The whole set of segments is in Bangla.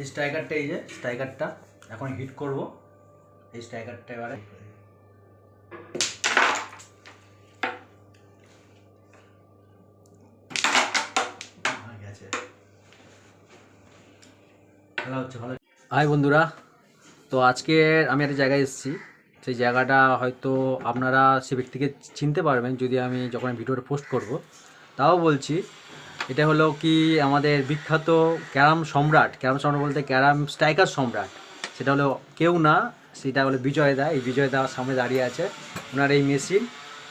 এই স্ট্রাইকারটা, এই যে স্ট্রাইকারটা, এখন হিট করব। এই স্ট্রাইকারটা এবারে। হয়ে হাই বন্ধুরা, তো আজকে আমি একটা জায়গায় এসেছি। সেই জায়গাটা হয়তো আপনারা সে ব্যক্তিকে চিনতে পারবেন যদি আমি যখন ভিডিওটা পোস্ট করব। তাও বলছি এটা হলো কি আমাদের বিখ্যাত ক্যারাম সম্রাট। ক্যারাম সম্রাট বলতে ক্যারাম স্ট্রাইকার সম্রাট। সেটা হলো কেউ না, সেটা হলো বিজয় দা এই বিজয় দা সামনে দাঁড়িয়ে আছে। ওনার এই মেশিন।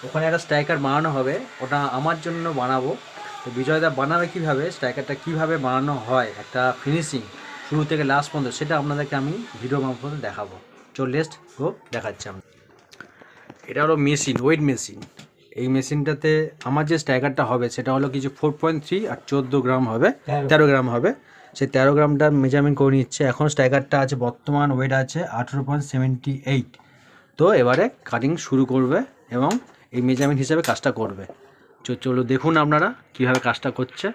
ওখানে একটা স্ট্রাইকার বানানো হবে। ওটা আমার জন্য বানাবো। তো বিজয় দা বানাবে কীভাবে? স্ট্রাইকারটা কীভাবে বানানো হয়? একটা ফিনিশিং শুরু থেকে লাস্ট পর্যন্ত। সেটা আপনাদেরকে আমি ভিডিও মারফতে দেখাবো। চল লেস্ট গো দেখাচ্ছি আমি এটা হলো মেশিন ওয়েট মেশিন এই মেশিনটাতে আমার যে স্ট্রাইকারটা হবে সেটা হলো কিছু ফোর পয়েন্ট থ্রি আর চোদ্দ গ্রাম হবে তেরো। গ্রাম হবে। সেই তেরো গ্রামটা মেজারমেন্ট করে নিচ্ছে। এখন স্ট্রাইকারটা আছে বর্তমান ওয়েট আছে আঠেরো পয়েন্ট সেভেন্টি এইট তো এবারে কাটিং শুরু করবে এবং এই মেজারমেন্ট হিসাবে কাজটা করবে। চলো দেখুন আপনারা কীভাবে কাজটা করছে।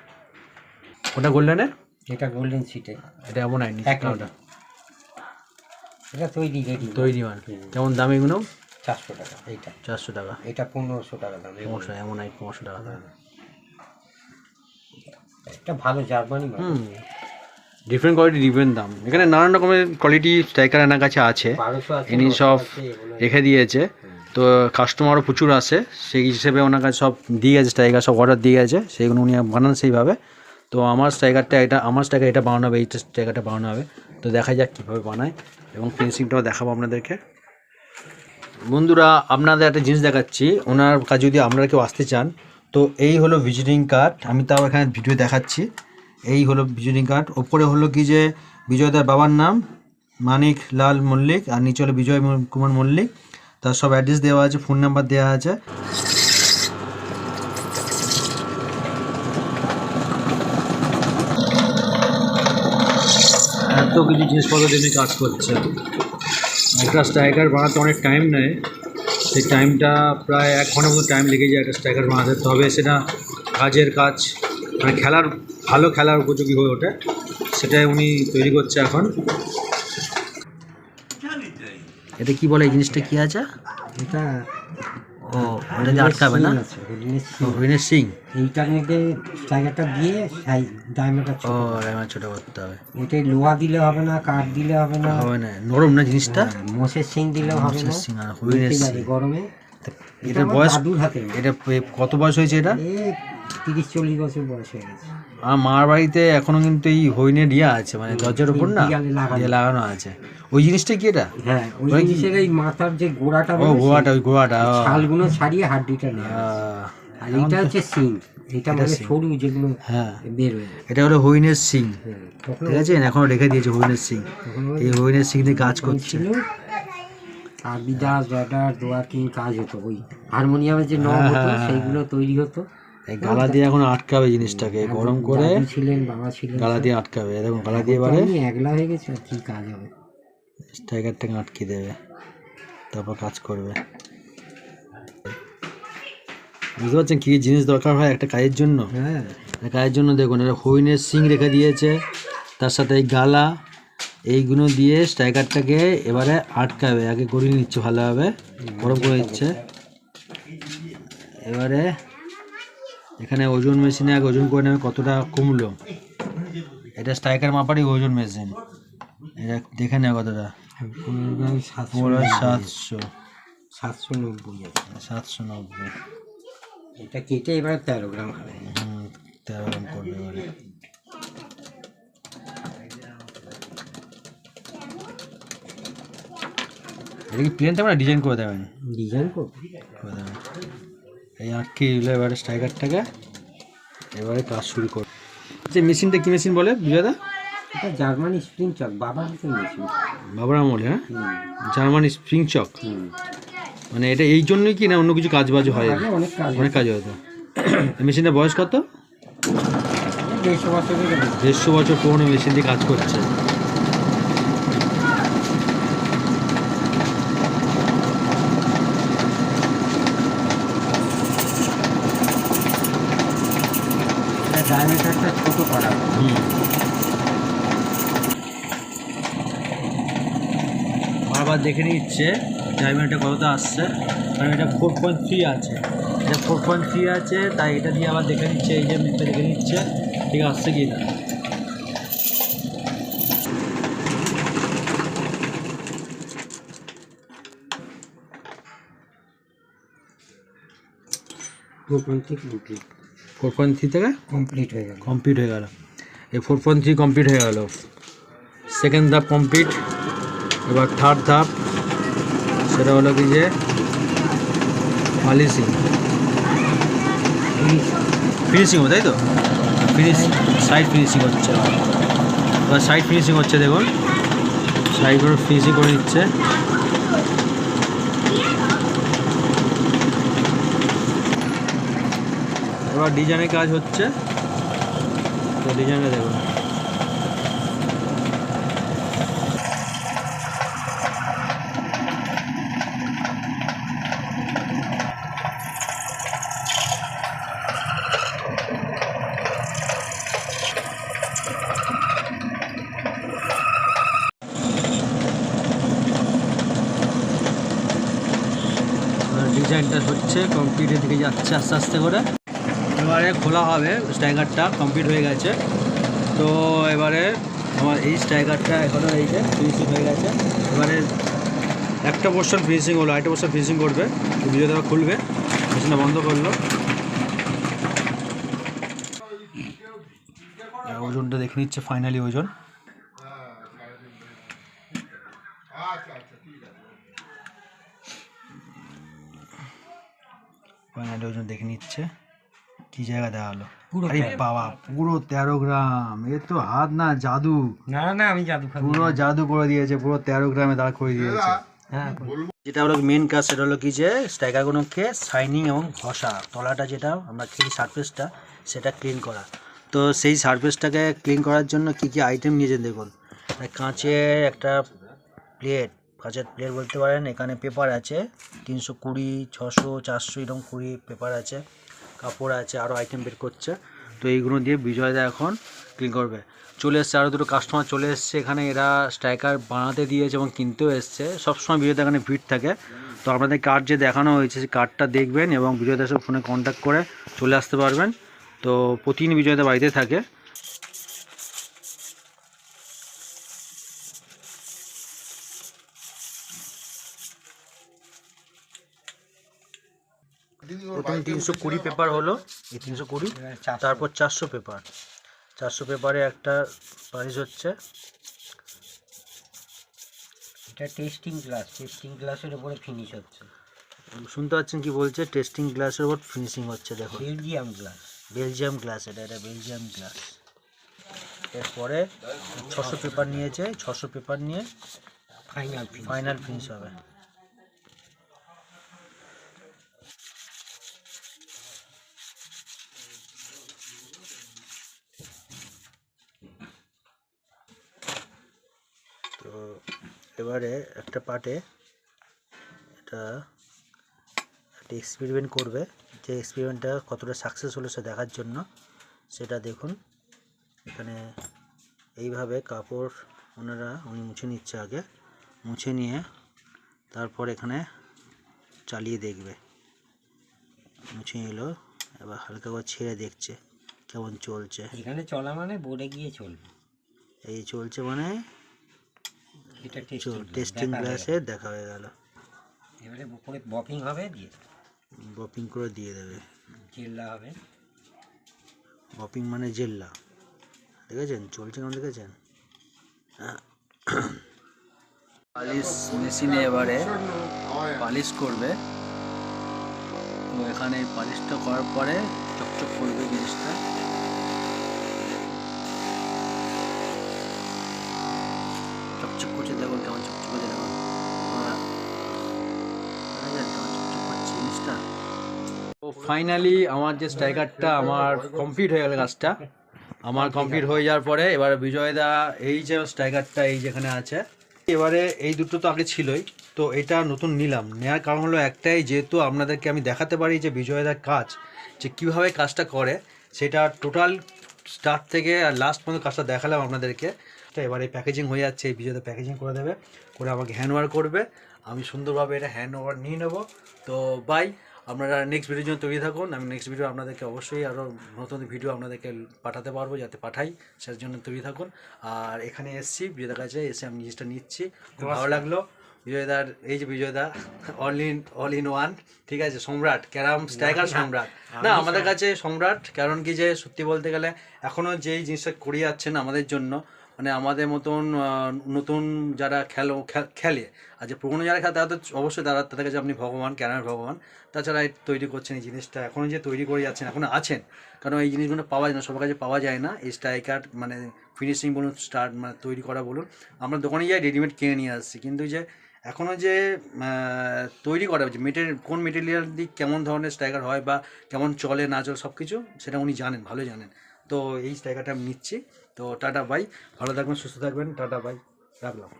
ওটা গোল্ডেনের এটা গোল্ডেন সিটে এটা এমন আইনি এটা তৈরি তৈরি মাল। কেমন দাম এগুলো? চারশো টাকা এইটা। চারশো টাকা? এটা পনেরোশো টাকা দাম পনেরোশো এমন আই পনেরোশো টাকা দাম। একটা ভালো জার্মানি হুম। ডিফারেন্ট কোয়ালিটি ডিফারেন্ট দাম। এখানে নানান রকমের কোয়ালিটি স্ট্রাইকার এনার কাছে আছে। ইনি সব রেখে দিয়েছে। তো কাস্টমারও প্রচুর আসে সেই হিসেবে ওনার কাছে সব দিয়ে গেছে স্ট্রাইকার সব অর্ডার দিয়ে গেছে। সেইগুলো উনি বানান সেইভাবে। তো আমার স্ট্রাইকারটা এটা আমার স্ট্রাইকার এটা বানানো হবে এইটা স্ট্রাইকারটা বানানো হবে। তো দেখা যাক কীভাবে বানায়। এবং ফিনিশিংটাও দেখাবো আপনাদেরকে। বন্ধুরা, আপনাদের একটা জিনিস দেখাচ্ছি। ওনার কাছে যদি আপনারা কেউ আসতে চান, তো এই হলো ভিজিটিং কার্ড আমি তাও এখানে ভিডিও দেখাচ্ছি। এই হলো ভিজিটিং কার্ড ওপরে হলো কি যে বিজয়দার বাবার নাম, মানিক লাল মল্লিক, আর নিচে হলো বিজয় কুমার মল্লিক। তার সব অ্যাড্রেস দেওয়া আছে ফোন নাম্বার দেওয়া আছে। এত কিছু জিনিসপত্র দিয়ে কাজ করছে একটা স্ট্রাইকার বানাতে অনেক টাইম নেয়। সেই টাইমটা প্রায় এক ঘণ্টার মতো টাইম লেগে যায় একটা স্ট্রাইকার বানাতে। তবে সেটা কাজের কাজ মানে খেলার ভালো খেলার উপযোগী হয়ে ওঠে। সেটাই উনি তৈরি করছে এখন। এটা কি বলে এই জিনিসটা? কি আছে? এটা ও ওটা দিয়ে আটকাবে না হরিণের সিং দিয়ে ডায়মন্ডটা ও ছোটো করতে হবে এটা লোহা দিলে হবে না কাঠ দিলে হবে না হবে না নরম না জিনিসটা হ্যাঁ, মোষের সিং দিলে হবে না মোষের আর হরিণের গরমে এটার বয়স এটা কত বয়স হয়েছে এটা তিরিশ চল্লিশ বছর বয়স হয়ে গেছে। আমার মার বাড়িতে এখনও কিন্তু এই হরিণের ইয়ে আছে মানে দরজার উপর না লাগানো। দিয়ে লাগানো আছে। ওই জিনিসটা কি এটা? হ্যাঁ ওই জিনিসের এই মাথার যে গোড়াটা ও গোয়াটা ওই গোয়াটা ও। ছালগুলো ছাড়িয়ে হাড্ডিটা নেয় আর এইটা হচ্ছে সিং এটা মানে সরু যেগুলো হ্যাঁ। বেরোয় এটা হলো হরিণের সিং। হ্যাঁ, ঠিক আছে? এখনও রেখে দিয়েছে হরিণের সিং। এই হরিণের সিং দিয়ে কাজ করছে। আর বিদাস দোয়া কিং কাজ হতো ওই হারমোনিয়ামের যে নব হতো হ্যাঁ, সেইগুলো তৈরি হতো। এই গালা দিয়ে এখন আটকাবে জিনিসটাকে গরম করে ছিলেন বাবা ছিলেন গালা দিয়ে আটকাবে। দেখুন গালা দিয়ে এবারে একলা হয়ে গেছি আর কি কাজ হবে? স্ট্রাইকারটাকে আটকে দেবে তারপর কাজ করবে। বুঝতে পারছেন কী জিনিস দরকার হয় একটা কাজের জন্য? হ্যাঁ। কাজের জন্য দেখুন এটা হরিণের সিং রেখে দিয়েছে তার সাথে এই গালা এইগুলো দিয়ে স্ট্রাইকারটাকে এবারে আটকাবে আগে গড়িয়ে নিচ্ছে ভালোভাবে গরম করে দিচ্ছে এবারে এখানে ওজন মেশিনে এক ওজন করে নেবে কতটা কমলো? এটা স্ট্রাইকার মাপারই ওজন মেশিন এটা দেখে নেবে কতটা? পনেরো সাতশো। সাতশো সাতশো নব্বই সাতশো নব্বই। এটা কেটে এবার তেরো গ্রাম হবে। হুম তেরো গ্রাম করবে এবারে। এটা কি প্লেনটা আমরা ডিজাইন করে দেবেন? ডিজাইন করে দেবেন। এই আটকে দিল এবারে স্ট্রাইকারটাকে এবারে কাজ শুরু কর। যে মেশিনটা কি মেশিন বলে বিজয়দা? এটা জার্মানি স্প্রিং চক বাবার মেশিন। বাবার আমলে হ্যাঁ? Germany spring chuck? মানে এটা এই জন্যই কি না অন্য কিছু কাজ বাজ হয়? অনেক কাজ অনেক কাজ হতো। মেশিনটা বয়স কত? দেড়শো বছরের বেশি। দেড়শো বছর পুরনো মেশিন দিয়ে কাজ করছে। করা বারবার দেখে নিচ্ছে ড্রাইভারটা কতটা আসছে। কারণ এটা ফোর পয়েন্ট থ্রি আছে। এটা ফোর পয়েন্ট থ্রি আছে তাই এটা দিয়ে আবার দেখে নিচ্ছে এই যে মিনিটটা দেখে নিচ্ছে ঠিক আসছে কি না four point three four point three থেকে? কমপ্লিট হয়ে গেল। কমপ্লিট হয়ে গেল। এই ফোর পয়েন্ট থ্রি কমপ্লিট হয়ে গেল। সেকেন্ড ধাপ কমপ্লিট এবার থার্ড ধাপ সেটা হলো কি যে পলিসিং ফিনিশিং হবে তাই তো? ফিনিশিং সাইড ফিনিশিং হচ্ছে। এবার সাইড ফিনিশিং হচ্ছে দেখুন। সাইডগুলো ফিনিশিং করে দিচ্ছে এবার ডিজাইনের কাজ হচ্ছে। তো ডিজাইনটা দেখুন। ডিজাইনটা হচ্ছে কমপ্লিটের দিকে যাচ্ছে আস্তে আস্তে করে। এবারে খোলা হবে স্ট্রাইকারটা কমপ্লিট হয়ে গেছে। তো এবারে আমার এই স্ট্রাইকারটা এখনও এই যে ফিনিশিং হয়ে গেছে। এবারে একটা পোর্শন ফিনিশিং হলো, আরেকটা পোর্শন ফিনিশিং করবে। ভিডিও দেওয়া খুলবে মেশিনটা বন্ধ করল। ওজনটা দেখে নিচ্ছে ফাইনালি ওজন। ফাইনালি ওজন দেখে নিচ্ছে। কি জায়গা দেওয়া হলো আরে বাবা পুরো তেরো গ্রাম। এ তো হাত না জাদু। না না আমি জাদু পুরো জাদু করে দিয়েছে পুরো তেরো গ্রামে দাঁড় করে দিয়েছে। হ্যাঁ যেটা হলো মেন কাজ সেটা হলো কি যে স্ট্রাইকারগুলোকে শাইনিং এবং ঘষা তলাটা যেটা আমরা খেলি সারফেসটা সেটা ক্লিন করা। তো সেই সারফেসটাকে ক্লিন করার জন্য কি কি আইটেম নিয়েছেন দেখুন। কাঁচের একটা প্লেট কাঁচের প্লেট বলতে পারেন এখানে পেপার আছে তিনশো কুড়ি ছশো চারশো এরকম কুড়ি পেপার আছে। কাপড় আছে আরও আইটেম বের করছে। তো এইগুলো দিয়ে বিজয়দা এখন ক্লিন করবে। চলে এসছে আরও দুটো কাস্টমার চলে এসছে। এখানে এরা স্ট্রাইকার বানাতে দিয়েছে এবং কিনতেও এসছে। সবসময় বিজয়দা এখানে ভিড় থাকে। তো আপনাদের কার্ড যে দেখানো হয়েছে, সেই কার্ডটা দেখবেন এবং বিজয়দার সাথে ফোনে কন্ট্যাক্ট করে চলে আসতে পারবেন। তো প্রতিদিন বিজয়দা বাড়িতে থাকে। তিনশো কুড়ি পেপার হলো। এই তিনশো কুড়ি তারপর চারশো পেপার। চারশো পেপারে একটা প্রাইস হচ্ছে। এটা টেস্টিং ক্লাস টেস্টিং ক্লাসের উপরে ফিনিশ হচ্ছে। শুনতে পাচ্ছেন কি বলছে? টেস্টিং গ্লাসের উপর ফিনিশিং হচ্ছে দেখো। বেলজিয়াম গ্লাস বেলজিয়াম গ্লাস এটা এটা বেলজিয়াম গ্লাস এরপরে ছশো পেপার নিয়েছে ছশো পেপার নিয়ে ফাইনাল ফাইনাল ফিনিশ হবে তো এবারে একটা পার্টে এটা একটা এক্সপেরিমেন্ট করবে। যে এক্সপেরিমেন্টটা কতটা সাকসেস হলো সে দেখার জন্য সেটা দেখুন। এখানে এইভাবে কাপড় ওনারা উনি মুছে নিচ্ছে আগে। মুছে নিয়ে তারপর এখানে চালিয়ে দেখবে। মুছে নিল এবার হালকা করে ছেড়ে দেখছে কেমন চলছে। এখানে চলা মানে বোর্ডে গিয়ে চলবে। এই চলছে মানে এটা টেস্টিং টেস্টিং গ্লাসে দেখা হয়ে গেল। এবারে উপরে বপিং হবে দিয়ে? বপিং করে দিয়ে দেবে। চিল্লা হবে? বপিং মানে জেল্লা। দেখেছেন? চলছে কেমন দেখেছেন? পালিশ মেশিনে এবারে পালিশ করবে। তো এখানে পালিশটা করার পরে চকচক করবে জিনিসটা। করছে দেখুন কেমন চকচক করছে তো ফাইনালি আমার যে স্ট্রাইকারটা আমার কমপ্লিট হয়ে গেল কাজটা। আমার কমপ্লিট হয়ে যাওয়ার পরে এবারে বিজয়দা এই যে স্ট্রাইকারটা এই যেখানে আছে, এবারে এই দুটো তো আগে ছিলই, তো এটা নতুন নিলাম। নেওয়ার কারণ হলো একটাই, যেহেতু আপনাদেরকে আমি দেখাতে পারি যে বিজয়দার কাজ, যে কীভাবে কাজটা করে, সেটা টোটাল স্টার্ট থেকে আর লাস্ট পর্যন্ত কাজটা দেখালাম আপনাদেরকে। তো এবার এই প্যাকেজিং হয়ে যাচ্ছে এই ভিডিওতে প্যাকেজিং করে দেবে করে আমাকে হ্যান্ড ওভার করবে। আমি সুন্দরভাবে এটা হ্যান্ড ওভার নিয়ে নেব। তো বাই আপনারা নেক্সট ভিডিওর জন্য তৈরি থাকুন। আমি নেক্সট ভিডিও আপনাদেরকে অবশ্যই আরও নতুন ভিডিও আপনাদেরকে পাঠাতে পারব যাতে পাঠাই সেটার জন্য তৈরি থাকুন। আর এখানে এসছি বিজয়দার কাছে এসে আমি জিনিসটা নিচ্ছি। খুব ভালো লাগল। বিজয়দার এই যে বিজয়দা all in all in one ঠিক আছে? সম্রাট ক্যারাম স্ট্রাইকার সম্রাট। না আমাদের কাছে সম্রাট কারণ কি যে সত্যি বলতে গেলে এখনও যেই জিনিসটা করে যাচ্ছেন আমাদের জন্য মানে আমাদের মতন নতুন যারা খেলো খেলে আর যে পুরোনো যারা খেলে তারা তো অবশ্যই তারা তাদের কাছে আপনি ভগবান ক্যারামের ভগবান। তাছাড়া এই তৈরি করছেন এই জিনিসটা এখনও যে তৈরি করে যাচ্ছেন এখনও আছেন কারণ এই জিনিসগুলো পাওয়া যায় না সবার কাছে পাওয়া যায় না। এই স্ট্রাইকার মানে ফিনিশিং বলুন স্টার্ট মানে তৈরি করা বলুন আমরা দোকানে যাই রেডিমেড কিনে নিয়ে আসছি। কিন্তু যে এখনও যে তৈরি করা যে মেটেরিয়াল কোন মেটেরিয়াল দিয়ে কেমন ধরনের স্ট্রাইকার হয় বা কেমন চলে, না চলে সব কিছু সেটা উনি জানেন ভালো জানেন। তো এই স্ট্রাইকারটা আমি নিচ্ছি। তো টাটা বাই ভালো থাকবেন, সুস্থ থাকবেন, টাটা বাই রাখলাম।